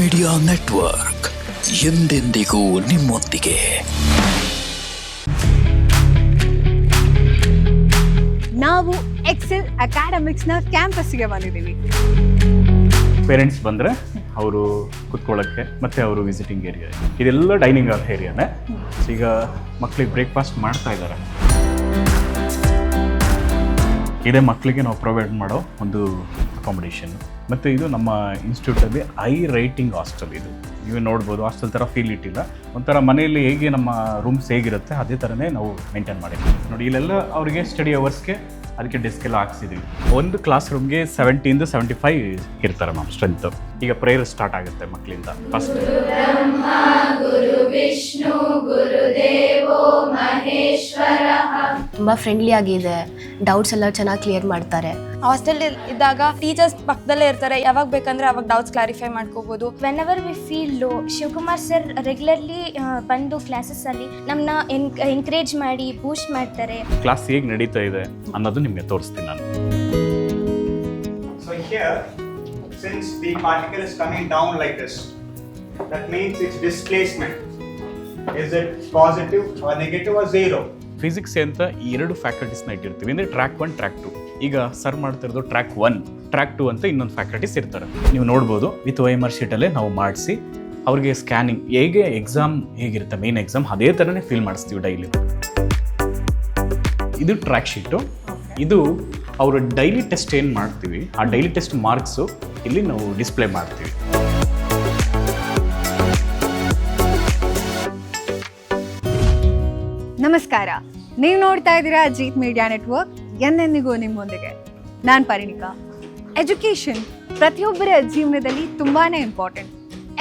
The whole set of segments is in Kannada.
ಮೀಡಿಯಾ ನೆಟ್ವರ್ಕ್ ಎಂದೆಂದಿಗೂ ನಿಮ್ಮೊಂದಿಗೆ. ನಾವು ಎಕ್ಸೆಲ್ ಅಕಾಡೆಮಿಕ್ಸ್ನ ಕ್ಯಾಂಪಸ್ಗೆ ಬಂದಿದ್ದೀವಿ. ಪೇರೆಂಟ್ಸ್ ಬಂದರೆ ಅವರು ಕುತ್ಕೊಳ್ಳೋಕ್ಕೆ ಮತ್ತು ಅವರು ವಿಸಿಟಿಂಗ್ ಏರಿಯಾ ಇದೆಲ್ಲ ಡೈನಿಂಗ್ ಹಾಲ್ ಏರಿಯಾನೇ ಈಗ ಮಕ್ಕಳಿಗೆ ಬ್ರೇಕ್ಫಾಸ್ಟ್ ಮಾಡ್ತಾ ಇದ್ದಾರೆ. ಇದೇ ಮಕ್ಕಳಿಗೆ ನಾವು ಪ್ರೊವೈಡ್ ಮಾಡೋ ಒಂದು ಅಕಾಮಿಡೇಷನ್ ಮತ್ತು ಇದು ನಮ್ಮ ಇನ್ಸ್ಟಿಟ್ಯೂಟಲ್ಲಿ ಐ ರೈಟಿಂಗ್ ಹಾಸ್ಟೆಲ್ ಇದು. ನೀವು ನೋಡ್ಬೋದು ಹಾಸ್ಟೆಲ್ ಥರ ಫೀಲ್ ಇಟ್ಟಿಲ್ಲ. ಒಂಥರ ಮನೆಯಲ್ಲಿ ಹೇಗೆ ನಮ್ಮ ರೂಮ್ಸ್ ಹೇಗಿರುತ್ತೆ, ಅದೇ ಥರನೇ ನಾವು ಮೇಂಟೈನ್ ಮಾಡಿದ್ವಿ. ನೋಡಿ, ಇಲ್ಲೆಲ್ಲ ಅವರಿಗೆ ಸ್ಟಡಿ ಅವರ್ಸ್ಗೆ ಅದಕ್ಕೆ ಡೆಸ್ಕ್ ಎಲ್ಲ ಹಾಕ್ಸಿದ್ವಿ. ಒಂದು ಕ್ಲಾಸ್ ರೂಮ್ಗೆ ಸೆವೆಂಟಿಯಿಂದ ಸೆವೆಂಟಿ ಫೈವ್ ಇರ್ತಾರೆ ಮ್ಯಾಮ್ ಸ್ಟ್ರೆಂತ್ ಈಗ ಪ್ರೇಯರ್ ಸ್ಟಾರ್ಟ್ ಆಗುತ್ತೆ ಮಕ್ಕಳಿಂದ. ಫಸ್ಟ್ ತುಂಬ ಫ್ರೆಂಡ್ಲಿ ಆಗಿದೆ ಡೌಟ್ಸ್ ಎಲ್ಲ ಚೆನ್ನಾಗಿ ಕ್ಲಿಯರ್ ಮಾಡ್ತಾರೆ. ಹಾಸ್ಟೆಲ್ ಇದ್ದಾಗ ಟೀಚರ್ಸ್ ಪಕ್ಕದಲ್ಲೇ ಇರ್ತಾರೆ. ಯಾವಾಗ ಬೇಕಂದ್ರೆ ಅವಾಗ ಡೌಟ್ಸ್ ಕ್ಲಾರಿಫೈ ಮಾಡ್ಕೋಬಹುದು whenever we feel low Shivakumar sir regularly ಬಂದು ಕ್ಲಾಸಸ್ಸಲ್ಲಿ ನಮ್ಮನ್ನ ಎನ್ ಎನ್ಕರೇಜ್ ಮಾಡಿ ಬೂಸ್ಟ್ ಮಾಡ್ತಾರೆ. ಕ್ಲಾಸ್ ಹೇಗೆ ನಡೀತಾ ಇದೆ ಅನ್ನೋದು ನಿಮಗೆ ತೋರಿಸ್ತೀನಿ ನಾನು. Since the particle is coming down like this, that means its displacement. Is it positive or negative or zero? Physics ಅಂತ ಎರಡು ಫ್ಯಾಕಲ್ಟೀಸ್ನ ಇಟ್ಟಿರ್ತೀವಿ. ಅಂದರೆ ಟ್ರ್ಯಾಕ್ ಒನ್ ಟ್ರ್ಯಾಕ್ ಟು ಈಗ ಸರ್ ಮಾಡ್ತಿರೋದು ಟ್ರ್ಯಾಕ್ ಒನ್ ಟ್ರ್ಯಾಕ್ ಟು ಅಂತ ಇನ್ನೊಂದು ಫ್ಯಾಕಲ್ಟೀಸ್ ಇರ್ತಾರೆ. ನೀವು ನೋಡ್ಬೋದು ವಿತ್ ವೈ ಎಂ ಆರ್ ಶೀಟಲ್ಲೇ ನಾವು ಮಾಡಿಸಿ ಅವ್ರಿಗೆ ಸ್ಕ್ಯಾನಿಂಗ್ ಹೇಗೆ ಎಕ್ಸಾಮ್ ಹೇಗಿರುತ್ತೆ ಮೇನ್ ಎಕ್ಸಾಮ್ ಅದೇ ಥರನೇ ಫೀಲ್ ಮಾಡಿಸ್ತೀವಿ ಡೈಲಿ ಇದು ಟ್ರ್ಯಾಕ್ ಶೀಟು ಇದು ಅವರು ಡೈಲಿ ಟೆಸ್ಟ್ ಏನು ಮಾಡ್ತೀವಿ ಆ ಡೈಲಿ ಟೆಸ್ಟ್ ಮಾರ್ಕ್ಸು ಇಲ್ಲಿ ನಾವು ಡಿಸ್ಪ್ಲೇ ಮಾಡ್ತೀವಿ. ನಮಸ್ಕಾರ. ನೀವು ನೋಡ್ತಾ ಇದ್ದೀರಾ ಜೀತ್ ಮೀಡಿಯಾ ನೆಟ್ವರ್ಕ್ ಎಂದೆಂದಿಗೂ ನಿಮ್ಮೊಂದಿಗೆ. ನಾನು ಪರಿಣಿಕಾ ಎಜುಕೇಷನ್ ಪ್ರತಿಯೊಬ್ಬರ ಜೀವನದಲ್ಲಿ ತುಂಬಾನೇ ಇಂಪಾರ್ಟೆಂಟ್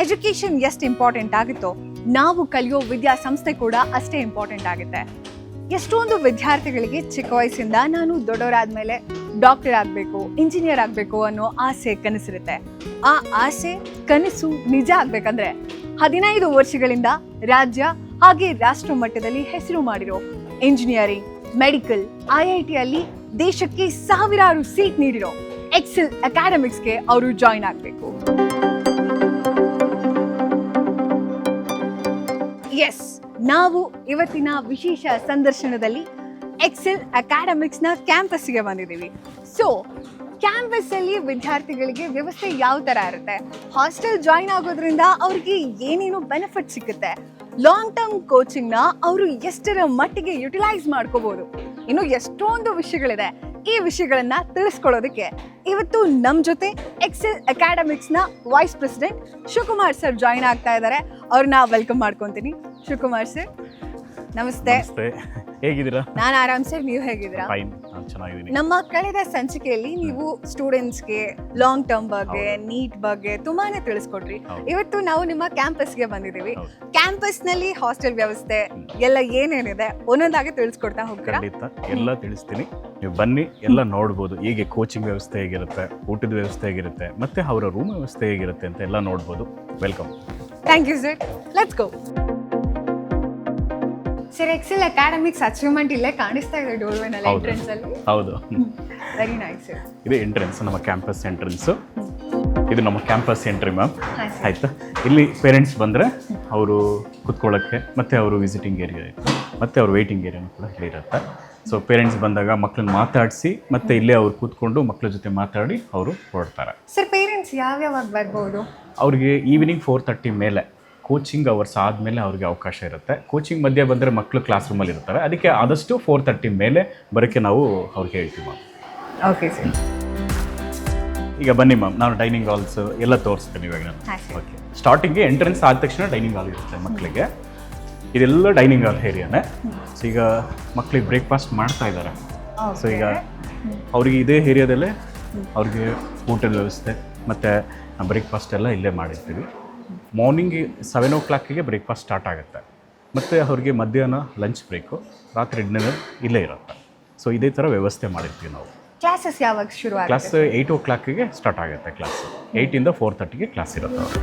ಎಜುಕೇಷನ್ ಎಷ್ಟು ಇಂಪಾರ್ಟೆಂಟ್ ಆಗುತ್ತೋ, ನಾವು ಕಲಿಯೋ ವಿದ್ಯಾಸಂಸ್ಥೆ ಕೂಡ ಅಷ್ಟೇ ಇಂಪಾರ್ಟೆಂಟ್ ಆಗುತ್ತೆ. ಎಷ್ಟೊಂದು ವಿದ್ಯಾರ್ಥಿಗಳಿಗೆ ಚಿಕ್ಕ ವಯಸ್ಸಿಂದ ನಾನು ದೊಡ್ಡವರಾದ್ಮೇಲೆ ಡಾಕ್ಟರ್ ಆಗಬೇಕು, ಇಂಜಿನಿಯರ್ ಆಗಬೇಕು ಅನ್ನೋ ಆಸೆ ಕನಸಿರುತ್ತೆ. ಆ ಆಸೆ ಕನಸು ನಿಜ ಆಗ್ಬೇಕಂದ್ರೆ ಹದಿನೈದು ವರ್ಷಗಳಿಂದ ರಾಜ್ಯ ಹಾಗೆ ರಾಷ್ಟ್ರ ಮಟ್ಟದಲ್ಲಿ ಹೆಸರು ಮಾಡಿರೋ ಇಂಜಿನಿಯರಿಂಗ್, ಮೆಡಿಕಲ್ ಐ ಐ ಟಿಯಲ್ಲಿ ದೇಶಕ್ಕೆ ಸಾವಿರಾರು ಸೀಟ್ ನೀಡಿರೋ ಎಕ್ಸೆಲ್ ಅಕಾಡೆಮಿಕ್ಸ್ಗೆ ಅವರು ಜಾಯಿನ್ ಆಗಬೇಕು. ಎಸ್ ನಾವು ಇವತ್ತಿನ ವಿಶೇಷ ಸಂದರ್ಶನದಲ್ಲಿ ಎಕ್ಸೆಲ್ ಅಕಾಡೆಮಿಕ್ಸ್ನ ಕ್ಯಾಂಪಸ್ಗೆ ಬಂದಿದ್ದೀವಿ. ಸೊ ಕ್ಯಾಂಪಸ್ ಅಲ್ಲಿ ವಿದ್ಯಾರ್ಥಿಗಳಿಗೆ ವ್ಯವಸ್ಥೆ ಯಾವ ತರ ಇರುತ್ತೆ? ಹಾಸ್ಟೆಲ್ ಜಾಯಿನ್ ಆಗೋದ್ರಿಂದ ಅವ್ರಿಗೆ ಏನೇನು ಬೆನಿಫಿಟ್ ಸಿಗುತ್ತೆ? ಲಾಂಗ್ ಟರ್ಮ್ ಕೋಚಿಂಗ್ನ ಅವರು ಎಷ್ಟರ ಮಟ್ಟಿಗೆ ಯುಟಿಲೈಸ್ ಮಾಡ್ಕೋಬಹುದು ಇನ್ನು ಎಷ್ಟೊಂದು ವಿಷಯಗಳಿದೆ. ಈ ವಿಷಯಗಳನ್ನ ತಿಳಿಸ್ಕೊಳ್ಳೋದಕ್ಕೆ ಇವತ್ತು ನಮ್ಮ ಜೊತೆ Excel ಅಕಾಡೆಮಿಕ್ಸ್ನ vice president Shivakumar sir join ಆಗ್ತಾ ಇದ್ದಾರೆ. ಅವ್ರನ್ನ ವೆಲ್ಕಮ್ ಮಾಡ್ಕೊತೀನಿ. ಶಿವಕುಮಾರ್ ಸರ್ ನಮಸ್ತೆ. ನಮಸ್ತೆ. ಹೇಗಿದ್ದೀರಾ? ನಾನು ಆರಾಮ್ಸೆ ನೀವು ಹೇಗಿದ್ದೀರಾ? ಫೈನ್ ನಾನು ಚೆನ್ನಾಗಿದ್ದೀನಿ. ನಮ್ಮ ಕಳೆದ ಸಂಚಿಕೆಯಲ್ಲಿ ನೀವು ಸ್ಟೂಡೆಂಟ್ಸ್ಗೆ ಲಾಂಗ್ ಟರ್ಮ್ ಬಗ್ಗೆ ನೀಟ್ ಬಗ್ಗೆ ತುಂಬಾನೇ ತಿಳಿಸ್ಕೊಟ್ರಿ. ಇವತ್ತು ನಾವು ನಿಮ್ಮ ಕ್ಯಾಂಪಸ್ಗೆ ಬಂದಿದ್ದೀವಿ. ಕ್ಯಾಂಪಸ್ನಲ್ಲಿ ಕ್ಯಾಂಪಸ್ನಲ್ಲಿ ಹಾಸ್ಟೆಲ್ ವ್ಯವಸ್ಥೆ ಎಲ್ಲ ಏನೇನಿದೆ ಒಂದೊಂದಾಗಿ ತಿಳಿಸ್ಕೊಡ್ತಾ ಹೋಗ್ತೀರಾ? ಖಂಡಿತ. ಎಲ್ಲ ತಿಳಿಸ್ತೀನಿ. ನೀವು ಬನ್ನಿ ಎಲ್ಲ ನೋಡ್ಬೋದು. ಹೇಗೆ ಕೋಚಿಂಗ್ ವ್ಯವಸ್ಥೆ ಹೇಗಿರುತ್ತೆ ಊಟದ ವ್ಯವಸ್ಥೆ ಹೇಗಿರುತ್ತೆ ಮತ್ತೆ ಅವರ ರೂಮ್ ವ್ಯವಸ್ಥೆ ಹೇಗಿರುತ್ತೆ ಅಂತ ಎಲ್ಲ ನೋಡ್ಬೋದು. Welcome thank you sir let's go sir Excel academics achievement ಇಲ್ಲೇ ಕಾಣಿಸ್ತಾ ಇದೆ ಡೋರ್ವೆನಲ್ಲಿ ಹೌದು. ಎಂಟ್ರೆನ್ಸ್ ಅಲ್ಲಿ. ಹೌದು. ವೆರಿ ನೈಸ್ ಸರ್ ಇದು ಎಂಟ್ರೆನ್ಸ್ ನಮ್ಮ ಕ್ಯಾಂಪಸ್ ಎಂಟ್ರೆನ್ಸು ಇದು ನಮ್ಮ ಕ್ಯಾಂಪಸ್ ಎಂಟ್ರಿ ಮ್ಯಾಮ್ ಹಾಂ ಸರ್ ಆಯಿತಾ? ಇಲ್ಲಿ ಪೇರೆಂಟ್ಸ್ ಬಂದರೆ ಅವರು ಕುತ್ಕೊಳ್ಳೋಕ್ಕೆ ಮತ್ತು ಅವರು ವಿಸಿಟಿಂಗ್ ಏರಿಯಾ ಮತ್ತು ಅವ್ರ ವೆಯ್ಟಿಂಗ್ ಏರಿಯಾನು ಕೂಡ ಹೇಳಿರುತ್ತೆ. ಇರುತ್ತೆ ಸೊ ಪೇರೆಂಟ್ಸ್ ಬಂದಾಗ ಮಕ್ಕಳನ್ನ ಮಾತಾಡಿಸಿ ಮತ್ತು ಇಲ್ಲೇ ಅವ್ರು ಕೂತ್ಕೊಂಡು ಮಕ್ಕಳ ಜೊತೆ ಮಾತಾಡಿ ಅವರು ಹೊರಡ್ತಾರೆ. ಸರ್ ಪೇರೆಂಟ್ಸ್ ಯಾವ್ಯಾವಾಗ ಬರ್ಬೋದು? ಅವ್ರಿಗೆ ಈವ್ನಿಂಗ್ ಫೋರ್ ತರ್ಟಿ ಮೇಲೆ. ಕೋಚಿಂಗ್ ಅವರ್ಸ್ ಆದಮೇಲೆ ಅವ್ರಿಗೆ ಅವಕಾಶ ಇರುತ್ತೆ. ಕೋಚಿಂಗ್ ಮಧ್ಯೆ ಬಂದರೆ ಮಕ್ಕಳು ಕ್ಲಾಸ್ ರೂಮಲ್ಲಿ ಇರ್ತಾರೆ. ಅದಕ್ಕೆ ಆದಷ್ಟು ಫೋರ್ ತರ್ಟಿ ಮೇಲೆ ಬರೋಕ್ಕೆ ನಾವು ಅವ್ರಿಗೆ ಹೇಳ್ತೀವಿ ಮ್ಯಾಮ್ ಓಕೆ ಸರ್ ಈಗ ಬನ್ನಿ ಮ್ಯಾಮ್ ನಾನು ಡೈನಿಂಗ್ ಹಾಲ್ಸ್ ಎಲ್ಲ ತೋರಿಸ್ತೀನಿ ಇವಾಗ ನಾನು. ಓಕೆ ಸ್ಟಾರ್ಟಿಂಗ್ಗೆ ಎಂಟ್ರೆನ್ಸ್ ಆದ ತಕ್ಷಣ ಡೈನಿಂಗ್ ಹಾಲ್ ಇರುತ್ತೆ ಮಕ್ಕಳಿಗೆ ಇದೆಲ್ಲ ಡೈನಿಂಗ್ ಹಾಲ್ ಏರಿಯಾನೇ ಸೊ ಈಗ ಮಕ್ಕಳಿಗೆ ಬ್ರೇಕ್ಫಾಸ್ಟ್ ಮಾಡ್ತಾ ಇದ್ದಾರೆ. ಸೊ ಈಗ ಅವ್ರಿಗೆ ಇದೇ ಏರಿಯಾದಲ್ಲೇ ಅವ್ರಿಗೆ ಊಟದ ವ್ಯವಸ್ಥೆ ಮತ್ತು ಬ್ರೇಕ್ಫಾಸ್ಟ್ ಎಲ್ಲ ಇಲ್ಲೇ ಮಾಡಿರ್ತೀವಿ. ಮಾರ್ನಿಂಗ್ ಸೆವೆನ್ ಓ ಕ್ಲಾಕಿಗೆ ಬ್ರೇಕ್ಫಾಸ್ಟ್ ಸ್ಟಾರ್ಟ್ ಆಗುತ್ತೆ. ಮತ್ತು ಅವ್ರಿಗೆ ಮಧ್ಯಾಹ್ನ ಲಂಚ್ ಬ್ರೇಕು ರಾತ್ರಿ ಡಿನ್ನರ್ ಇಲ್ಲೇ ಇರುತ್ತೆ. ಸೊ ಇದೇ ಥರ ವ್ಯವಸ್ಥೆ ಮಾಡಿರ್ತೀವಿ ನಾವು. ಕ್ಲಾಸಸ್ ಯಾವಾಗ ಶುರು ಕ್ಲಾಸ್ ಏಯ್ಟ್ ಓ ಕ್ಲಾಕಿಗೆ ಸ್ಟಾರ್ಟ್ ಆಗುತ್ತೆ ಕ್ಲಾಸ್ ಏಯ್ಟಿಂದ ಫೋರ್ ತರ್ಟಿಗೆ ಕ್ಲಾಸ್ ಇರುತ್ತೆ ಅವರು.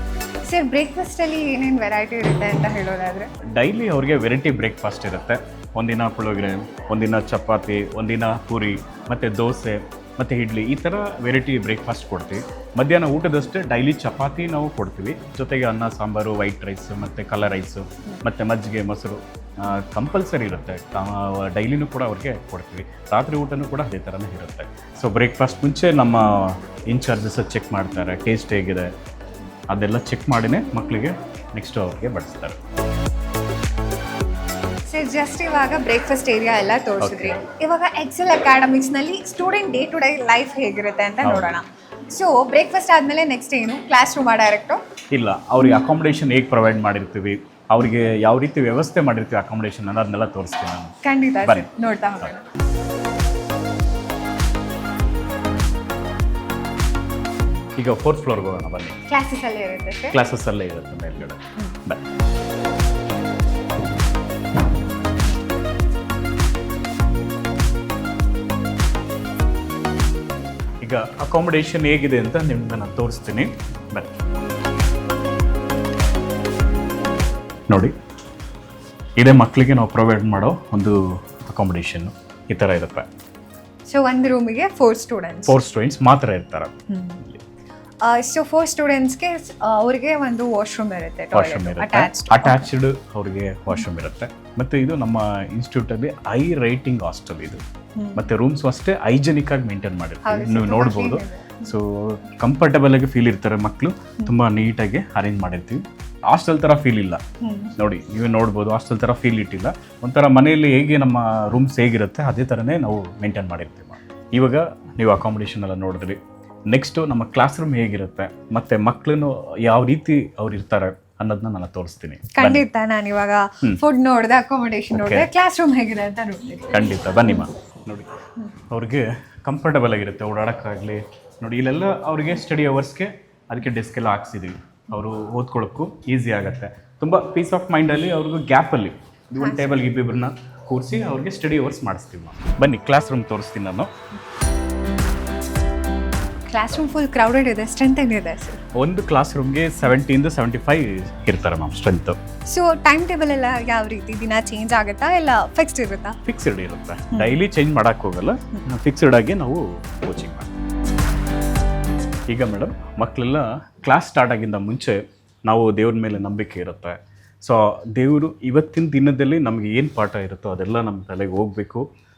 ಸರ್ ಬ್ರೇಕ್ಫಾಸ್ಟಲ್ಲಿ ಏನೇನು ವೆರೈಟಿ ಇರುತ್ತೆ ಅಂತ ಹೇಳೋದಾದರೆ? ಡೈಲಿ ಅವ್ರಿಗೆ ವೆರೈಟಿ ಬ್ರೇಕ್ಫಾಸ್ಟ್ ಇರುತ್ತೆ. ಒಂದಿನ ಪುಳಿಯೋಗರೆ ಒಂದಿನ ಚಪಾತಿ ಒಂದಿನ ಪೂರಿ ಮತ್ತು ದೋಸೆ. ಮತ್ತು ಇಡ್ಲಿ, ಈ ಥರ ವೆರೈಟಿ ಬ್ರೇಕ್ಫಾಸ್ಟ್ ಕೊಡ್ತೀವಿ. ಮಧ್ಯಾಹ್ನ ಊಟದಷ್ಟೇ ಡೈಲಿ ಚಪಾತಿ ನಾವು ಕೊಡ್ತೀವಿ. ಜೊತೆಗೆ ಅನ್ನ, ಸಾಂಬಾರು ವೈಟ್ ರೈಸ್ ಮತ್ತು ಕಲರ್ ರೈಸು ಮತ್ತು ಮಜ್ಜಿಗೆ, ಮೊಸರು ಕಂಪಲ್ಸರಿ ಇರುತ್ತೆ. ಡೈಲಿನೂ ಕೂಡ ಅವ್ರಿಗೆ ಕೊಡ್ತೀವಿ. ರಾತ್ರಿ ಊಟನೂ ಕೂಡ ಅದೇ ಥರನೇ ಇರುತ್ತೆ. ಸೊ ಬ್ರೇಕ್ಫಾಸ್ಟ್ ಮುಂಚೆ ನಮ್ಮ ಇನ್ಚಾರ್ಜಸ್ ಚೆಕ್ ಮಾಡ್ತಾರೆ. ಟೇಸ್ಟ್ ಹೇಗಿದೆ? ಅದೆಲ್ಲ ಚೆಕ್ ಮಾಡಿನೇ ಮಕ್ಕಳಿಗೆ ನೆಕ್ಸ್ಟ್ ಅವ್ರಿಗೆ ಬಡಿಸ್ತಾರೆ. ಜಸ್ಟ್ ಇವಾಗ ಬ್ರೇಕ್ಫಾಸ್ಟ್ ಏರಿಯಾ ಎಲ್ಲ ತೋರಿಸಿದ್ರಿ. ಇವಾಗ Excel ಅಕಾಡೆಮಿಕ್ಸ್ನಲ್ಲಿ student day to day life ಹೇಗಿರುತ್ತೆ ಅಂತ ನೋಡೋಣ. ಸೊ ಬ್ರೇಕ್ಫಾಸ್ಟ್ ಆದ್ಮೇಲೆ ನೆಕ್ಸ್ಟ್ ಏನು? ಕ್ಲಾಸ್ ರೂಮ್ ಡೈರೆಕ್ಟು ಇಲ್ಲ ಅವ್ರಿಗೆ ಅಕಾಮಿಡೇಷನ್ ಹೇಗೆ ಪ್ರೊವೈಡ್ ಮಾಡಿರ್ತೀವಿ? ಅವರಿಗೆ ಯಾವ ರೀತಿ ವ್ಯವಸ್ಥೆ ಮಾಡಿರ್ತೀವಿ ಅಕಾಮಿಡೇಷನ್ ಅನ್ನೋದನ್ನೆಲ್ಲ ತೋರಿಸ್ತೀನಿ ನಾನು. ಖಂಡಿತ. ಸರ್ ಬನ್ನಿ. ನೋಡ್ತಾ ಹೋಗೋಣ. ಈಗ ಫೋರ್ತ್ ಫ್ಲೋರ್ಗೆ ಹೋಗೋಣ ಬನ್ನಿ. ಕ್ಲಾಸಸ್ ಅಲ್ಲೇ ಇರುತ್ತೆ ಸರ್? ಕ್ಲಾಸಸ್ ಅಲ್ಲೇ ಇರುತ್ತೆ ಮೇಲ್ಗಡೆ. ಬನ್ನಿ. ಈಗ ಅಕಾಮಿಡೇಷನ್ ಹೇಗಿದೆ ಅಂತ ನಿಮ್ಗೆ ನಾನು ತೋರಿಸ್ತೀನಿ. ಬನ್ನಿ. ನೋಡಿ ಇದೇ ಮಕ್ಕಳಿಗೆ ನಾವು ಪ್ರೊವೈಡ್ ಮಾಡೋ ಒಂದು ಅಕಾಮಿಡೇಷನ್ ಈ ಥರ ಇರುತ್ತೆ. ಸೊ ಒಂದು ರೂಮಿಗೆ ಫೋರ್ ಸ್ಟೂಡೆಂಟ್ಸ್ ಫೋರ್ ಸ್ಟೂಡೆಂಟ್ಸ್ ಮಾತ್ರ ಇರ್ತಾರೆ. ಸೊ ಫೋರ್ ಸ್ಟೂಡೆಂಟ್ಸ್ಗೆ ಅವ್ರಿಗೆ ಒಂದು ವಾಶ್ರೂಮ್ ಇರುತ್ತೆ ವಾಶ್ರೂಮ್ ಇರುತ್ತೆ. ಅಟ್ಯಾಚ್ಡ್ ಅವರಿಗೆ ಅವ್ರಿಗೆ ವಾಶ್ರೂಮ್ ಇರುತ್ತೆ. ಮತ್ತು ಇದು ನಮ್ಮ ಇನ್ಸ್ಟಿಟ್ಯೂಟಲ್ಲಿ ಐ ರೈಟಿಂಗ್ ಹಾಸ್ಟೆಲ್ ಇದು. ಮತ್ತು ರೂಮ್ಸ್ ಅಷ್ಟೇ ಹೈಜೆನಿಕ್ ಆಗಿ ಮೇಂಟೈನ್ ಮಾಡಿರ್ತೀವಿ. ನೀವು ನೋಡ್ಬೋದು. ಸೊ ಕಂಫರ್ಟಬಲ್ ಆಗಿ ಫೀಲ್ ಇರ್ತಾರೆ ಮಕ್ಕಳು ತುಂಬ ನೀಟಾಗಿ ಅರೇಂಜ್ ಮಾಡಿರ್ತೀವಿ. ಹಾಸ್ಟೆಲ್ ಥರ ಫೀಲ್ ಇಲ್ಲ. ನೋಡಿ ನೀವೇ ನೋಡ್ಬೋದು ಹಾಸ್ಟೆಲ್ ಥರ ಫೀಲ್ ಇಟ್ಟಿಲ್ಲ. ಒಂಥರ ಮನೆಯಲ್ಲಿ ಹೇಗೆ ನಮ್ಮ ರೂಮ್ಸ್ ಹೇಗಿರುತ್ತೆ ಅದೇ ಥರನೇ ನಾವು ಮೇಂಟೈನ್ ಮಾಡಿರ್ತೀವಿ. ಇವಾಗ ನೀವು ಅಕಾಮಿಡೇಷನ್ ಎಲ್ಲ ನೋಡಿದ್ರಿ. ನೆಕ್ಸ್ಟು ನಮ್ಮ ಕ್ಲಾಸ್ ರೂಮ್ ಹೇಗಿರುತ್ತೆ ಮತ್ತು ಮಕ್ಕಳನ್ನು ಯಾವ ರೀತಿ ಅವ್ರು ಇರ್ತಾರೆ ಅನ್ನೋದನ್ನ ನಾನು ತೋರಿಸ್ತೀನಿ. ಖಂಡಿತ ನಾನು ಇವಾಗ ಫುಡ್ ನೋಡಿದೆ ಅಕಾಮಿಡೇಷನ್ ನೋಡಿದೆ ಕ್ಲಾಸ್ ರೂಮ್ ಹೇಗಿದೆ ಅಂತ ನೋಡ್ತೀನಿ. ಖಂಡಿತ ಬನ್ನಿ ಮಾ. ನೋಡಿ ಅವ್ರಿಗೆ ಕಂಫರ್ಟಬಲ್ ಆಗಿರುತ್ತೆ ಓಡಾಡೋಕ್ಕಾಗಲಿ. ನೋಡಿ ಇಲ್ಲೆಲ್ಲ ಅವ್ರಿಗೆ ಸ್ಟಡಿ ಅವರ್ಸ್ಗೆ ಅದಕ್ಕೆ ಡೆಸ್ಕ್ ಎಲ್ಲ ಹಾಕ್ಸಿದ್ದೀವಿ ಅವರು ಓದ್ಕೊಳ್ಳೋಕ್ಕೂ ಈಸಿ ಆಗುತ್ತೆ. ತುಂಬ ಪೀಸ್ ಆಫ್ ಮೈಂಡಲ್ಲಿ ಅವ್ರಿಗೂ ಗ್ಯಾಪಲ್ಲಿ ಒಂದು ಟೇಬಲ್ಗೆ ಇಬ್ಬಿಬ್ಬರನ್ನ ಕೂರಿಸಿ ಅವ್ರಿಗೆ ಸ್ಟಡಿ ಅವರ್ಸ್ ಮಾಡಿಸ್ತೀವಿ ಬನ್ನಿ ಕ್ಲಾಸ್ ರೂಮ್ ತೋರಿಸ್ತೀನಿ ನಾನು. ಕ್ಲಾಸ್ ರೂಮ್ ಫುಲ್ ಕ್ರೌಡೆಡ್ ಇದೆ ಸ್ಟ್ರೆಂತ್ ಏನಿದೆ ಸರ್ ಒಂದು ಕ್ಲಾಸ್ ರೂಮ್ಗೆ ಸೆವೆಂಟಿಯಿಂದ ಸೆವೆಂಟಿ ಫೈವ್ ಇರ್ತಾರೆ ma'am strength so time table ಎಲ್ಲ ಯಾವ ರೀತಿ? ದಿನ ಚೇಂಜ್ ಆಗುತ್ತಾ ಇಲ್ಲ ಫಿಕ್ಸ್ಡ್ ಇರುತ್ತಾ? ಫಿಕ್ಸ್ಡ್ ಇರುತ್ತೆ. ಡೈಲಿ ಚೇಂಜ್ ಮಾಡಕ್ಕೆ ಹೋಗಲ್ಲ. ಫಿಕ್ಸ್ಡ್ ಆಗಿ ನಾವು ಕೋಚಿಂಗ್ ಮಾಡ್ತೀವಿ. ಈಗ ಮೇಡಮ್ ಮಕ್ಕಳೆಲ್ಲ ಕ್ಲಾಸ್ ಸ್ಟಾರ್ಟ್ ಆಗಿಂದ ಮುಂಚೆ ನಾವು ದೇವ್ರ ಮೇಲೆ ನಂಬಿಕೆ ಇರುತ್ತೆ. ಸೊ ದೇವರು ಇವತ್ತಿನ ದಿನದಲ್ಲಿ ನಮಗೆ ಏನು ಪಾಠ ಇರುತ್ತೋ ಅದೆಲ್ಲ ನಮ್ಮ ತಲೆಗೆ ಹೋಗಬೇಕು.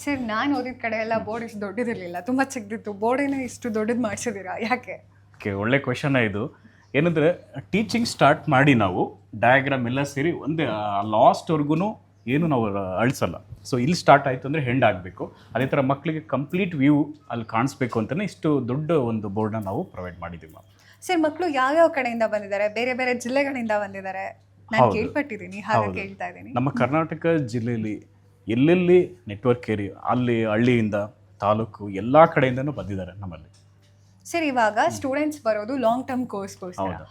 ಸರ್ ನಾನು ಓದಿದ ಕಡೆ ಎಲ್ಲ ಬೋರ್ಡ್ ಇಷ್ಟು ದೊಡ್ಡದಿರಲಿಲ್ಲ. ತುಂಬ ಚಿಕ್ಕದಿತ್ತು. ಬೋರ್ಡೇನೆ ಇಷ್ಟು ದೊಡ್ಡದು ಮಾಡಿಸಿದ್ದೀರಾ ಯಾಕೆ? ಓಕೆ ಒಳ್ಳೆ ಕ್ವೆಶನ್ ಇದು. ಏನಂದರೆ ಟೀಚಿಂಗ್ ಸ್ಟಾರ್ಟ್ ಮಾಡಿ ನಾವು ಡಯಾಗ್ರಾಮ್ ಎಲ್ಲ ಸೇರಿ ಒಂದೇ ಲಾಸ್ಟ್ವರೆಗೂ ಏನು ನಾವು ಅಳಿಸಲ್ಲ. ಸೊ ಇಲ್ಲಿ ಸ್ಟಾರ್ಟ್ ಆಯಿತು ಅಂದರೆ ಹೆಂಡ್ ಆಗಬೇಕು. ಅದೇ ಥರ ಮಕ್ಕಳಿಗೆ ಕಂಪ್ಲೀಟ್ ವ್ಯೂ ಅಲ್ಲಿ ಕಾಣಿಸ್ಬೇಕು ಅಂತಲೇ ಇಷ್ಟು ದೊಡ್ಡ ಒಂದು ಬೋರ್ಡ್ನ ನಾವು ಪ್ರೊವೈಡ್ ಮಾಡಿದ್ದೀವಿ ಮ್ಯಾಮ್ ಸರ್ ಮಕ್ಕಳು ಯಾವ್ಯಾವ ಕಡೆಯಿಂದ ಬಂದಿದ್ದಾರೆ? ಬೇರೆ ಬೇರೆ ಜಿಲ್ಲೆಗಳಿಂದ ಬಂದಿದ್ದಾರೆ. ನಾನು. ಕೇಳ್ಪಟ್ಟಿದ್ದೀನಿ ಹಾಗೆ. ಕೇಳ್ತಾ ಇದ್ದೀನಿ. ನಮ್ಮ ಕರ್ನಾಟಕ ಜಿಲ್ಲೆಯಲ್ಲಿ ಎಲ್ಲೆಲ್ಲಿ ನೆಟ್ವರ್ಕ್ ಏರಿ ಅಲ್ಲಿ ಹಳ್ಳಿಯಿಂದ ತಾಲೂಕು ಎಲ್ಲ ಕಡೆಯಿಂದನೂ ಬಂದಿದ್ದಾರೆ ನಮ್ಮಲ್ಲಿ. ಸರ್ ಇವಾಗ ಸ್ಟೂಡೆಂಟ್ಸ್ ಬರೋದು ಲಾಂಗ್ ಟರ್ಮ್ ಕೋರ್ಸ್ಗೋಸ್ಕರ ಹೌದು.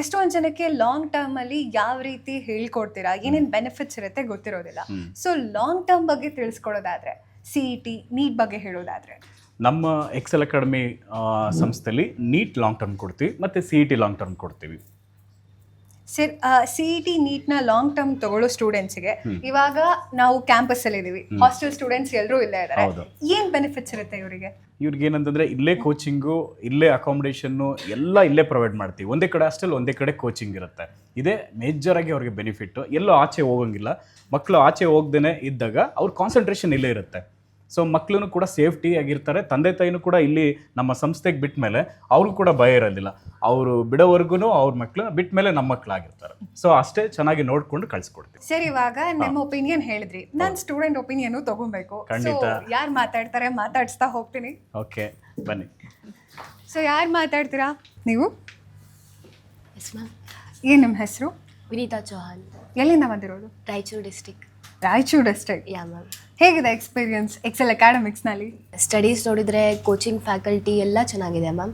ಎಷ್ಟೊಂದು ಜನಕ್ಕೆ ಲಾಂಗ್ ಟರ್ಮ್ ಅಲ್ಲಿ ಯಾವ ರೀತಿ ಹೇಳ್ಕೊಡ್ತೀರಾ ಏನೇನು ಬೆನಿಫಿಟ್ಸ್ ಇರುತ್ತೆ ಗೊತ್ತಿರೋದಿಲ್ಲ. ಸೊ ಲಾಂಗ್ ಟರ್ಮ್ ಬಗ್ಗೆ ತಿಳಿಸ್ಕೊಡೋದಾದ್ರೆ ಸಿ ಇ ಟಿ ನೀಟ್ ಬಗ್ಗೆ ಹೇಳೋದಾದ್ರೆ. ನಮ್ಮ ಎಕ್ಸೆಲ್ ಅಕಾಡೆಮಿ ಸಂಸ್ಥೆಯಲ್ಲಿ ನೀಟ್ ಲಾಂಗ್ ಟರ್ಮ್ ಕೊಡ್ತೀವಿ ಮತ್ತೆ C E T long term ಕೊಡ್ತೀವಿ. ಸರ್ ಸಿ ಇ ಟಿ ನೀಟ್ನ ಲಾಂಗ್ ಟರ್ಮ್ ತಗೊಳ್ಳೋ ಸ್ಟೂಡೆಂಟ್ಸ್ಗೆ ಇವಾಗ ನಾವು ಕ್ಯಾಂಪಸ್ ಅಲ್ಲಿ ಇದೀವಿ ಹಾಸ್ಟೆಲ್ ಸ್ಟೂಡೆಂಟ್ಸ್ ಎಲ್ಲರೂ ಇಲ್ಲೇ ಇದ್ದಾರೆ. ಏನ್ ಬೆನಿಫಿಟ್ಸ್ ಇರುತ್ತೆ ಇವರಿಗೆ? ಇವ್ರಿಗೆ ಏನಂತಂದ್ರೆ ಇಲ್ಲೇ ಕೋಚಿಂಗು ಇಲ್ಲೇ ಅಕಾಮಿಡೇಷನ್ನು ಎಲ್ಲ ಇಲ್ಲೇ ಪ್ರೊವೈಡ್ ಮಾಡ್ತೀವಿ. ಒಂದೇ ಕಡೆ ಅಷ್ಟಲ್ಲಿ ಒಂದೇ ಕಡೆ ಕೋಚಿಂಗ್ ಇರುತ್ತೆ. ಇದೇ ಮೇಜರ್ ಆಗಿ ಅವ್ರಿಗೆ ಬೆನಿಫಿಟ್ಟು ಎಲ್ಲೋ ಆಚೆ ಹೋಗಂಗಿಲ್ಲ. ಮಕ್ಕಳು ಆಚೆ ಹೋಗ್ದೇನೆ ಇದ್ದಾಗ ಅವ್ರ ಕಾನ್ಸಂಟ್ರೇಷನ್ ಇಲ್ಲೇ ಇರುತ್ತೆ. ಸೊ ಮಕ್ಕಳು ಕೂಡ ಸೇಫ್ಟಿ ಆಗಿರ್ತಾರೆ. ತಂದೆ ತಾಯಿನೂ ಕೂಡ ಇಲ್ಲಿ ನಮ್ಮ ಸಂಸ್ಥೆಗೆ ಬಿಟ್ಟ ಮೇಲೆ ಅವ್ರಿಗೂ ಕೂಡ ಭಯ ಇರೋದಿಲ್ಲ. ಅವರು ಬಿಡೋವರೆಗೂ ಅವ್ರ ಮಕ್ಕಳು ಬಿಟ್ಟ ಮೇಲೆ ನಮ್ಮ ಮಕ್ಕಳಾಗಿರ್ತಾರೆ ಸೊ ಅಷ್ಟೇ ಚೆನ್ನಾಗಿ ನೋಡ್ಕೊಂಡು ಕಳಿಸ್ಕೊಡ್ತೀವಿ. ಸರಿ ಇವಾಗ ನಿಮ್ಮ ಒಪಿನಿಯನ್ ಹೇಳಿದ್ರಿ. ನಾನು ಸ್ಟೂಡೆಂಟ್ ಒಪಿನಿಯನ್ ತಗೊಬೇಕು. ಖಂಡಿತ. ಯಾರು ಮಾತಾಡ್ತಾರೆ ಮಾತಾಡಿಸ್ತಾ ಹೋಗ್ತೀನಿ. ಓಕೆ ಬನ್ನಿ. ಸೊ ಯಾರು ಮಾತಾಡ್ತೀರಾ? ನೀವು? ಎಸ್ ಮ್ಯಾಮ್ ಏನು ನಿಮ್ಮ ಹೆಸರು? ವಿನೀತಾ ಚೌಹಾನ್ ಎಲ್ಲಿಂದ ಬಂದಿರೋದು? ರಾಯಚೂರು ಡಿಸ್ಟಿಕ್ ರಾಯಚೂರು ಅಷ್ಟೇ ಯಾ ಮ್ಯಾಮ್ ಹೇಗಿದೆ ಎಕ್ಸ್ಪೀರಿಯನ್ಸ್ ಎಕ್ಸೆಲ್ ಅಕಾಡೆಮಿಕ್ಸ್ನಲ್ಲಿ ಸ್ಟಡೀಸ್ ನೋಡಿದರೆ ಕೋಚಿಂಗ್ ಫ್ಯಾಕಲ್ಟಿ ಎಲ್ಲ ಚೆನ್ನಾಗಿದೆ ಮ್ಯಾಮ್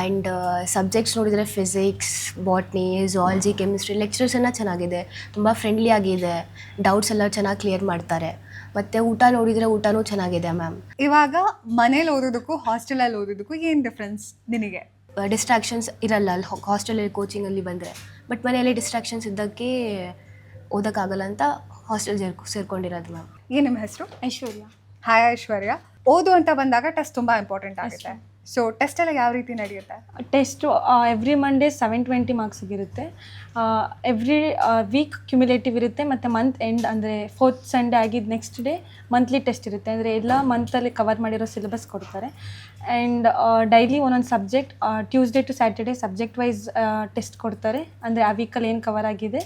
ಆ್ಯಂಡ್ ಸಬ್ಜೆಕ್ಟ್ಸ್ ನೋಡಿದರೆ physics botany zoology chemistry lectures ಎಲ್ಲ ಚೆನ್ನಾಗಿದೆ. ತುಂಬ ಫ್ರೆಂಡ್ಲಿ ಆಗಿದೆ ಡೌಟ್ಸ್ ಎಲ್ಲ ಚೆನ್ನಾಗಿ ಕ್ಲಿಯರ್ ಮಾಡ್ತಾರೆ. ಮತ್ತು ಊಟ ನೋಡಿದರೆ ಊಟನೂ ಚೆನ್ನಾಗಿದೆ ಮ್ಯಾಮ್ ಇವಾಗ ಮನೇಲಿ ಓದೋದಕ್ಕೂ ಹಾಸ್ಟೆಲಲ್ಲಿ ಓದೋದಕ್ಕೂ ಏನು ಡಿಫ್ರೆನ್ಸ್ ನಿನಗೆ? ಡಿಸ್ಟ್ರಾಕ್ಷನ್ಸ್ ಇರಲ್ಲ ಅಲ್ಲಿ ಹಾಸ್ಟೆಲಲ್ಲಿ ಕೋಚಿಂಗಲ್ಲಿ ಬಂದರೆ. ಬಟ್ ಮನೆಯಲ್ಲಿ ಡಿಸ್ಟ್ರಾಕ್ಷನ್ಸ್ ಇದ್ದಕ್ಕೆ ಓದೋಕ್ಕಾಗಲ್ಲ ಅಂತ ಹಾಸ್ಟೆಲ್ ಸೇರ್ಕೊ ಸೇರ್ಕೊಂಡಿರೋದು ಮ್ಯಾಮ್. ಏನು ನಿಮ್ಮ ಹೆಸರು? ಐಶ್ವರ್ಯ. ಹಾಯ್ ಐಶ್ವರ್ಯ. ಓದು ಅಂತ ಬಂದಾಗ ಟೆಸ್ಟ್ ತುಂಬ ಇಂಪಾರ್ಟೆಂಟ್ ಆಗುತ್ತೆ. ಸೊ ಟೆಸ್ಟ್ ಎಲ್ಲ ಯಾವ ರೀತಿ ನಡೆಯುತ್ತೆ? Test every Monday seven twenty ಮಾರ್ಕ್ಸಿಗಿರುತ್ತೆ every week cumulative ಇರುತ್ತೆ. ಮತ್ತು ಮಂತ್ ಎಂಡ್ ಅಂದರೆ ಫೋರ್ತ್ ಸಂಡೇ ಆಗಿದ್ದು ನೆಕ್ಸ್ಟ್ ಡೇ ಮಂತ್ಲಿ ಟೆಸ್ಟ್ ಇರುತ್ತೆ. ಅಂದರೆ ಎಲ್ಲ ಮಂತಲ್ಲಿ ಕವರ್ ಮಾಡಿರೋ ಸಿಲೆಬಸ್ ಕೊಡ್ತಾರೆ. ಆ್ಯಂಡ್ ಡೈಲಿ ಒಂದೊಂದು subject Tuesday to Saturday subject wise test ಕೊಡ್ತಾರೆ. ಅಂದರೆ ಆ ವೀಕಲ್ಲಿ ಏನು ಕವರ್ ಆಗಿದೆ.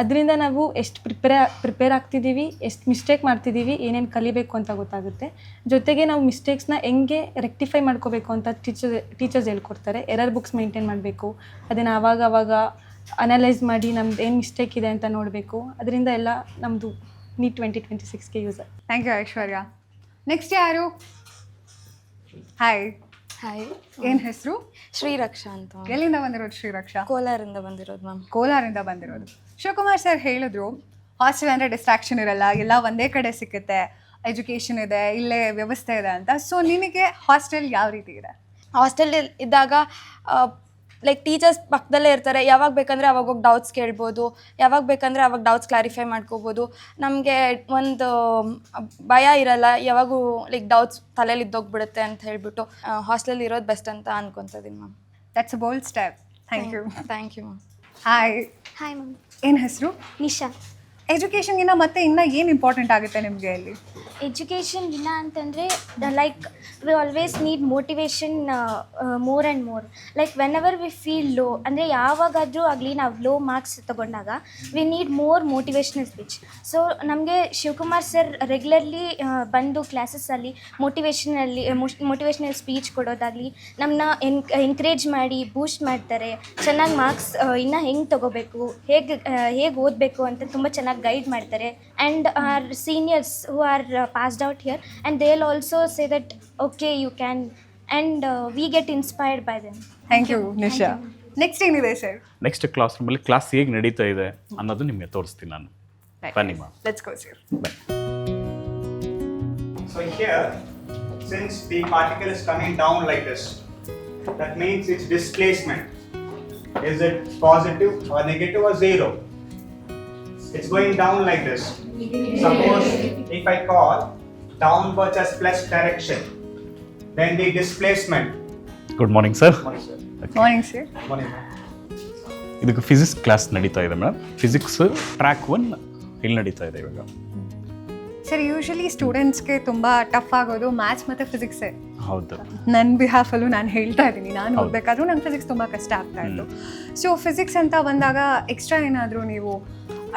ಅದರಿಂದ ನಾವು ಎಷ್ಟು ಪ್ರಿಪೇರ್ ಪ್ರಿಪೇರ್ ಆಗ್ತಿದ್ದೀವಿ ಎಷ್ಟು ಮಿಸ್ಟೇಕ್ ಮಾಡ್ತಿದ್ದೀವಿ ಏನೇನು ಕಲಿಬೇಕು ಅಂತ ಗೊತ್ತಾಗುತ್ತೆ. ಜೊತೆಗೆ ನಾವು ಮಿಸ್ಟೇಕ್ಸ್ನ ಹೆಂಗೆ ರೆಕ್ಟಿಫೈ ಮಾಡ್ಕೋಬೇಕು ಅಂತ ಟೀಚರ್ ಟೀಚರ್ಸ್ ಹೇಳ್ಕೊಡ್ತಾರೆ. ಎರರ್ ಬುಕ್ಸ್ ಮೇಂಟೈನ್ ಮಾಡಬೇಕು. ಅದನ್ನು ಆವಾಗ ಆವಾಗ ಅನಲೈಸ್ ಮಾಡಿ ನಮ್ದು ಏನು ಮಿಸ್ಟೇಕ್ ಇದೆ ಅಂತ ನೋಡಬೇಕು. ಅದರಿಂದ ಎಲ್ಲ ನಮ್ಮದು NEET twenty twenty ಸಿಕ್ಸ್ಗೆ use thank you Aishwarya. Next ಯಾರು? ಹಾಯ್ ಹಾಯ್ ಏನ್ ಹೆಸರು? ಶ್ರೀರಕ್ಷಾ ಅಂತ. ಎಲ್ಲಿಂದ ಬಂದಿರೋದು ಶ್ರೀರಕ್ಷಾ? ಕೋಲಾರಿಂದ ಬಂದಿರೋದು ಮ್ಯಾಮ್ ಕೋಲಾರಿಂದ ಬಂದಿರೋದು. ಶಿವಕುಮಾರ್ ಸರ್ ಹೇಳಿದ್ರು ಹಾಸ್ಟೆಲ್ ಅಂದರೆ ಡಿಸ್ಟ್ರಾಕ್ಷನ್ ಇರಲ್ಲ ಎಲ್ಲ ಒಂದೇ ಕಡೆ ಸಿಕ್ಕುತ್ತೆ ಎಜುಕೇಷನ್ ಇದೆ ಇಲ್ಲೇ ವ್ಯವಸ್ಥೆ ಇದೆ ಅಂತ. ಸೊ ನಿನಗೆ ಹಾಸ್ಟೆಲ್ ಯಾವ ರೀತಿ ಇದೆ? ಹಾಸ್ಟೆಲ್ ಇದ್ದಾಗ ಲೈಕ್ ಟೀಚರ್ಸ್ ಪಕ್ಕದಲ್ಲೇ ಇರ್ತಾರೆ. ಯಾವಾಗ ಬೇಕಂದರೆ ಅವಾಗ ಹೋಗಿ ಡೌಟ್ಸ್ ಕೇಳ್ಬೋದು. ಯಾವಾಗ ಬೇಕಂದರೆ ಅವಾಗ ಡೌಟ್ಸ್ ಕ್ಲಾರಿಫೈ ಮಾಡ್ಕೋಬೋದು. ನಮಗೆ ಒಂದು ಭಯ ಇರಲ್ಲ. ಯಾವಾಗೂ ಲೈಕ್ ಡೌಟ್ಸ್ ತಲೆಯಲ್ಲಿ ಇದ್ದೋಗ್ಬಿಡುತ್ತೆ ಅಂತ ಹೇಳ್ಬಿಟ್ಟು ಹಾಸ್ಟೆಲ್ ಇರೋದು ಬೆಸ್ಟ್ ಅಂತ ಅನ್ಕೊತಿದ್ದೀನಿ ma'am. That's a bold step thank you thank you ma'am. Hi hi ma'am. ಏನು ಹೆಸರು? ನಿಶಾ. ಎಜುಕೇಷನ್ಗಿನ್ನ ಮತ್ತೆ ಇನ್ನ ಏನು ಇಂಪಾರ್ಟೆಂಟ್ ಆಗುತ್ತೆ ನಿಮಗೆ ಅಲ್ಲಿ? ಎಜುಕೇಷನ್ ಇಲ್ಲ ಅಂತಂದರೆ like we always need motivation more and more like whenever we feel low ಅಂದರೆ ಯಾವಾಗಾದರೂ ಆಗಲಿ ನಾವು ಲೋ ಮಾರ್ಕ್ಸ್ ತಗೊಂಡಾಗ we need more motivational speech so ನಮಗೆ ಶಿವಕುಮಾರ್ ಸರ್ ರೆಗ್ಯುಲರ್ಲಿ ಬಂದು ಕ್ಲಾಸಸ್ಸಲ್ಲಿ ಮೋಟಿವೇಶನಲ್ಲಿ ಮೋಟಿವೇಶ್ನಲ್ ಸ್ಪೀಚ್ ಕೊಡೋದಾಗಲಿ ನಮ್ಮನ್ನ ಎನ್ ಎನ್ಕರೇಜ್ ಮಾಡಿ ಬೂಸ್ಟ್ ಮಾಡ್ತಾರೆ. ಚೆನ್ನಾಗಿ ಮಾರ್ಕ್ಸ್ ಇನ್ನೂ ಹೆಂಗೆ ತಗೋಬೇಕು, ಹೇಗೆ ಹೇಗೆ ಓದಬೇಕು ಅಂತ ತುಂಬ ಚೆನ್ನಾಗಿ ಗೈಡ್ ಮಾಡ್ತಾರೆ. And our seniors who are passed out here and they will also say that okay you can and we get inspired by them thank you Nisha next ಏನಿದೆ ಸರ್ ನೆಕ್ಸ್ಟ್ ಕ್ಲಾಸ್ ರೂಮಲ್ಲಿ ಕ್ಲಾಸ್ ಹೇಗೆ ನಡೀತಾ ಇದೆ ಅನ್ನೋದು ನಿಮಗೆ ತೋರಿಸ್ತೀನಿ ನಾನು. ಬನ್ನಿ ma'am let's go sir So here, since the particle is coming down like this, that means its displacement. Is it positive or negative or zero? It's going down like this. Suppose if I call downwards as plus direction, then the displacement. Good morning sir Morning, sir. Morning sir Morning, ma'am. ಇದಕ್ಕೆ ಫಿಸಿಕ್ಸ್ ಕ್ಲಾಸ್ ನಡೀತಾ ಇದೆ ಮೇಡಮ್ ಫಿಸಿಕ್ಸ್ ಟ್ರ್ಯಾಕ್ ಒನ್ ಇಲ್ಲಿ ನಡೀತಾ ಇದೆ ಇವಾಗ ಸರ್ ಯೂಶಲಿ ಸ್ಟೂಡೆಂಟ್ಸ್ಗೆ ತುಂಬ ಟಫ್ ಆಗೋದು ಮ್ಯಾಥ್ಸ್ ಮತ್ತು ಫಿಸಿಕ್ಸೇ ಹೌದು ನನ್ನ ಬಿಹಾಫಲ್ಲೂ ನಾನು ಹೇಳ್ತಾ ಇದ್ದೀನಿ ನಾನು ಹೌದು. ನನ್ನ ನಂಗೆ ಫಿಸಿಕ್ಸ್ ತುಂಬ ಕಷ್ಟ ಆಗ್ತಾ ಇತ್ತು ಸೊ ಫಿಸಿಕ್ಸ್ ಅಂತ ಬಂದಾಗ ಎಕ್ಸ್ಟ್ರಾ ಏನಾದರೂ ನೀವು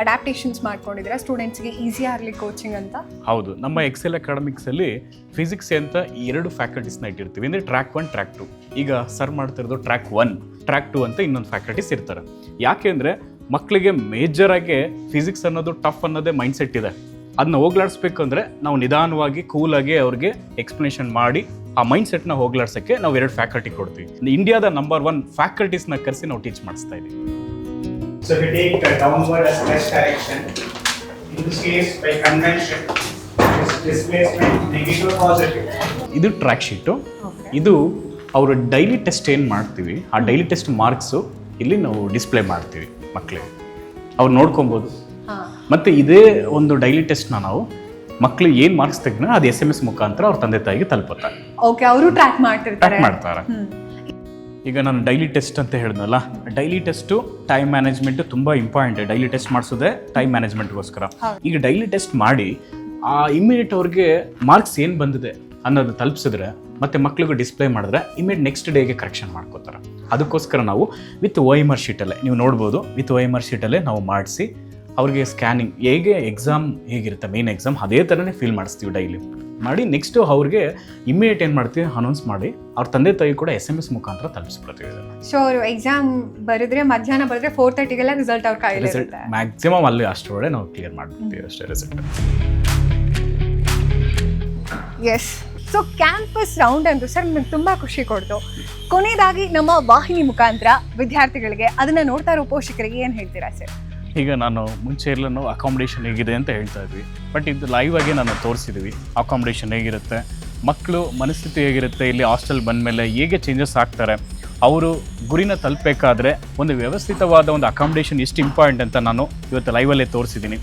ಅಡ್ಯಾಪ್ಟೇಷನ್ಸ್ ಮಾಡ್ಕೊಂಡಿದ್ದೀರಾ? ಸ್ಟೂಡೆಂಟ್ಸ್ಗೆ ಈಸಿ ಆಗಲಿ ಕೋಚಿಂಗ್ ಅಂತ? ಹೌದು. ನಮ್ಮ ಎಕ್ಸೆಲ್ ಅಕಾಡೆಮಿಕ್ಸಲ್ಲಿ ಫಿಸಿಕ್ಸ್ ಅಂತ ಎರಡು ಫ್ಯಾಕಲ್ಟೀಸ್ನ ಇಟ್ಟಿರ್ತೀವಿ. ಅಂದರೆ ಟ್ರ್ಯಾಕ್ ಒನ್ ಟ್ರ್ಯಾಕ್ ಟು ಈಗ ಸರ್ ಮಾಡ್ತಿರೋದು ಟ್ರ್ಯಾಕ್ ಒನ್ ಟ್ರ್ಯಾಕ್ ಟು ಅಂತ ಇನ್ನೊಂದು ಫ್ಯಾಕಲ್ಟೀಸ್ ಇರ್ತಾರೆ. ಯಾಕೆ ಅಂದರೆ ಮಕ್ಕಳಿಗೆ ಆಗಿ ಫಿಸಿಕ್ಸ್ ಅನ್ನೋದು ಟಫ್ ಅನ್ನೋದೇ ಮೈಂಡ್ ಸೆಟ್ ಇದೆ. ಅದನ್ನ ಹೋಗ್ಲಾಡಿಸ್ಬೇಕು ಅಂದ್ರೆ ನಾವು ನಿಧಾನವಾಗಿ ಕೂಲಾಗಿ ಅವ್ರಿಗೆ ಎಕ್ಸ್ಪ್ಲನೇಷನ್ ಮಾಡಿ ಆ ಮೈಂಡ್ ಸೆಟ್ನ ಹೋಗ್ಲಾಡ್ಸೋಕ್ಕೆ ನಾವು ಎರಡು ಫ್ಯಾಕಲ್ಟಿ ಕೊಡ್ತೀವಿ. ಇಂಡಿಯಾದ ನಂಬರ್ ಒನ್ ಫ್ಯಾಕಲ್ಟೀಸ್ನ ಕರೆಸಿ ನಾವು ಟೀಚ್ ಮಾಡಿಸ್ತಾ ಇದ್ದೀವಿ So if you take the downward as plus direction, in this case by convention, this displacement negative or positive? ಇದು ಟ್ರ್ಯಾಕ್ ಶೀಟು ಇದು ಅವರು ಡೈಲಿ ಟೆಸ್ಟ್ ಏನು ಮಾಡ್ತೀವಿ? ಆ ಡೈಲಿ ಟೆಸ್ಟ್ ಮಾರ್ಕ್ಸು ಇಲ್ಲಿ ನಾವು ಡಿಸ್ಪ್ಲೇ ಮಾಡ್ತೀವಿ ಮಕ್ಕಳಿಗೆ ಅವ್ರು ನೋಡ್ಕೊಬೋದು. ಮತ್ತು ಇದೇ ಒಂದು ಡೈಲಿ ಟೆಸ್ಟ್ನ ನಾವು ಮಕ್ಕಳು ಏನು ಮಾರ್ಕ್ಸ್ ತೆಗೆದ್ರೆ ಅದು ಎಸ್ ಎಂ ಎಸ್ ಮುಖಾಂತರ ಅವ್ರ ತಂದೆ ತಾಯಿಗೆ ತಲುಪುತ್ತಾರೆ ಓಕೆ ಅವರು ಟ್ರ್ಯಾಕ್ ಮಾಡ್ತಿರ್ತಾರೆ. ಟ್ರ್ಯಾಕ್ ಮಾಡ್ತಾರೆ. ಈಗ ನಾನು ಡೈಲಿ ಟೆಸ್ಟ್ ಅಂತ ಹೇಳಿದ್ನಲ್ಲ ಡೈಲಿ ಟೆಸ್ಟು ಟೈಮ್ ಮ್ಯಾನೇಜ್ಮೆಂಟ್ ತುಂಬ ಇಂಪಾರ್ಟೆಂಟ್ ಡೈಲಿ ಟೆಸ್ಟ್ ಮಾಡಿಸೋದೇ ಟೈಮ್ ಮ್ಯಾನೇಜ್ಮೆಂಟ್ಗೋಸ್ಕರ ಈಗ ಡೈಲಿ ಟೆಸ್ಟ್ ಮಾಡಿ ಆ ಇಮಿಡಿಯೇಟ್ ಅವ್ರಿಗೆ ಮಾರ್ಕ್ಸ್ ಏನು ಬಂದಿದೆ ಅನ್ನೋದು ತಲುಪಿಸಿದ್ರೆ ಮತ್ತೆ ಮಕ್ಳಿಗೆ ಡಿಸ್ಪ್ಲೇ ಮಾಡಿದ್ರೆ ಇಮಿಡಿಯೇಟ್ ನೆಕ್ಸ್ಟ್ ಡೇಗೆ ಕರೆಕ್ಷನ್ ಮಾಡ್ಕೋತಾರೆ. ಅದಕ್ಕೋಸ್ಕರ ನಾವು ವಿತ್ ಓ ಎಂ ಆರ್ ಶೀಟಲ್ಲೇ ನೀವು ನೋಡ್ಬೋದು ವಿತ್ ಓ ಎಂ ಆರ್ ಶೀಟಲ್ಲೇ ನಾವು ಮಾಡಿಸಿ ಅವ್ರಿಗೆ ಸ್ಕ್ಯಾನಿಂಗ್ ಹೇಗೆ ಎಕ್ಸಾಮ್ ಹೇಗಿರುತ್ತೆ ಮೇನ್ ಎಕ್ಸಾಮ್ ಅದೇ ಥರನೇ ಫೀಲ್ ಮಾಡಿಸ್ತೀವಿ ಡೈಲಿ ಮಾಡಿ ನೆಕ್ಸ್ಟು ಅವ್ರಿಗೆ ಇಮ್ಮಿಡಿಯೇಟ್ ಏನು ಮಾಡ್ತೀವಿ? ಅನೌನ್ಸ್ ಮಾಡಿ. ಅವ್ರ ತಂದೆ ತಾಯಿ ಕೂಡ ಎಸ್ ಎಂ ಎಸ್ ಮುಖಾಂತರ ತಲುಪಿಸ್ಬಿಡ್ತೀವಿ ಸೊ ಅವರು ಎಕ್ಸಾಮ್ ಬರೆದ್ರೆ ಮಧ್ಯಾಹ್ನ ಬರೆದ್ರೆ ಫೋರ್ ತರ್ಟಿಗೆಲ್ಲ ರಿಸಲ್ಟ್ ಅವ್ರ ಕೈಯಲ್ಲಿ ರಿಸಲ್ಟ್ ಮ್ಯಾಕ್ಸಿಮಮ್ ಅಲ್ಲಿ ಅಷ್ಟರೊಳಗೆ ನಾವು ಕ್ಲಿಯರ್ ಮಾಡ್ಬಿಡ್ತೀವಿ ಅಷ್ಟೇ result yes so campus round ಅಂದು ಸರ್ ನಮ್ಗೆ ತುಂಬ ಖುಷಿ ಕೊಡ್ತು. ಕೊನೆಯದಾಗಿ ನಮ್ಮ ವಾಹಿನಿ ಮುಖಾಂತರ ವಿದ್ಯಾರ್ಥಿಗಳಿಗೆ ಅದನ್ನ ನೋಡ್ತಾ ಇರೋ ಪೋಷಕರಿಗೆ ಏನು ಹೇಳ್ತೀರಾ ಸರ್ ಈಗ ನಾನು ಮುಂಚೆ ಎಲ್ಲ ಅಕಾಮಿಡೇಷನ್ ಹೇಗಿದೆ ಅಂತ ಹೇಳ್ತಾ ಇದ್ವಿ. ಬಟ್ ಇದು ಲೈವ್ ಆಗಿ ನಾನು ತೋರಿಸಿದ್ವಿ. ಅಕಾಮಿಡೇಷನ್ ಹೇಗಿರುತ್ತೆ ಮಕ್ಕಳು ಮನಸ್ಥಿತಿ ಹೇಗಿರುತ್ತೆ, ಇಲ್ಲಿ ಹಾಸ್ಟೆಲ್ ಬಂದಮೇಲೆ ಹೇಗೆ ಚೇಂಜಸ್ ಆಗ್ತಾರೆ, ಅವರು ಗುರಿನ ತಲುಪಬೇಕಾದ್ರೆ ಒಂದು ವ್ಯವಸ್ಥಿತವಾದ ಒಂದು ಅಕಾಮಿಡೇಷನ್ ಎಷ್ಟು ಇಂಪಾರ್ಟೆಂಟ್ ಅಂತ ನಾನು ಇವತ್ತು ಲೈವಲ್ಲೇ ತೋರಿಸಿದ್ದೀನಿ.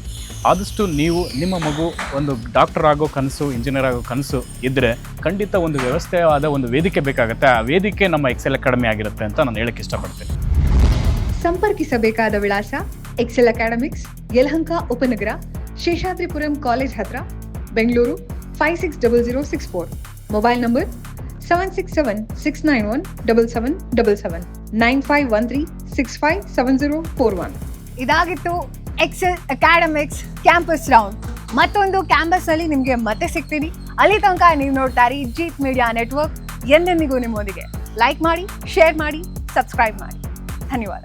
ಆದಷ್ಟು ನೀವು ನಿಮ್ಮ ಮಗು ಒಂದು ಡಾಕ್ಟರ್ ಆಗೋ ಕನಸು ಇಂಜಿನಿಯರ್ ಆಗೋ ಕನಸು ಇದ್ದರೆ ಖಂಡಿತ ಒಂದು ವ್ಯವಸ್ಥೆಯಾದ ಒಂದು ವೇದಿಕೆ ಬೇಕಾಗುತ್ತೆ. ಆ ವೇದಿಕೆ ನಮ್ಮ ಎಕ್ಸೆಲ್ ಅಕಾಡೆಮಿ ಆಗಿರುತ್ತೆ ಅಂತ ನಾನು ಹೇಳಕ್ಕೆ ಇಷ್ಟಪಡ್ತೇನೆ. ಸಂಪರ್ಕಿಸಬೇಕಾದ ವಿಳಾಸ ಎಕ್ಸೆಲ್ ಅಕಾಡೆಮಿಕ್ಸ್ ಯಲಹಂಕ ಉಪನಗರ ಶೇಷಾದ್ರಿಪುರಂ ಕಾಲೇಜ್ ಹತ್ರ Bengaluru five six double zero six four mobile number seven six seven six nine one double seven double seven nine five one three six five seven zero four one ಇದಾಗಿತ್ತು ಎಕ್ಸೆಲ್ ಅಕಾಡೆಮಿಕ್ಸ್ ಕ್ಯಾಂಪಸ್ ರೌಂಡ್ ಮತ್ತೊಂದು ಕ್ಯಾಂಪಸ್ ಅಲ್ಲಿ ನಿಮಗೆ ಮತ್ತೆ ಸಿಗ್ತೀನಿ. ಅಲ್ಲಿ ತನಕ ನೀವು ನೋಡ್ತಾ ಇರಿ ಜೀತ್ ಮೀಡಿಯಾ ನೆಟ್ವರ್ಕ್ ಎಂದೆಂದಿಗೂ ನಿಮ್ಮೊಂದಿಗೆ. ಲೈಕ್ ಮಾಡಿ ಶೇರ್ ಮಾಡಿ ಸಬ್ಸ್ಕ್ರೈಬ್ ಮಾಡಿ. ಧನ್ಯವಾದ.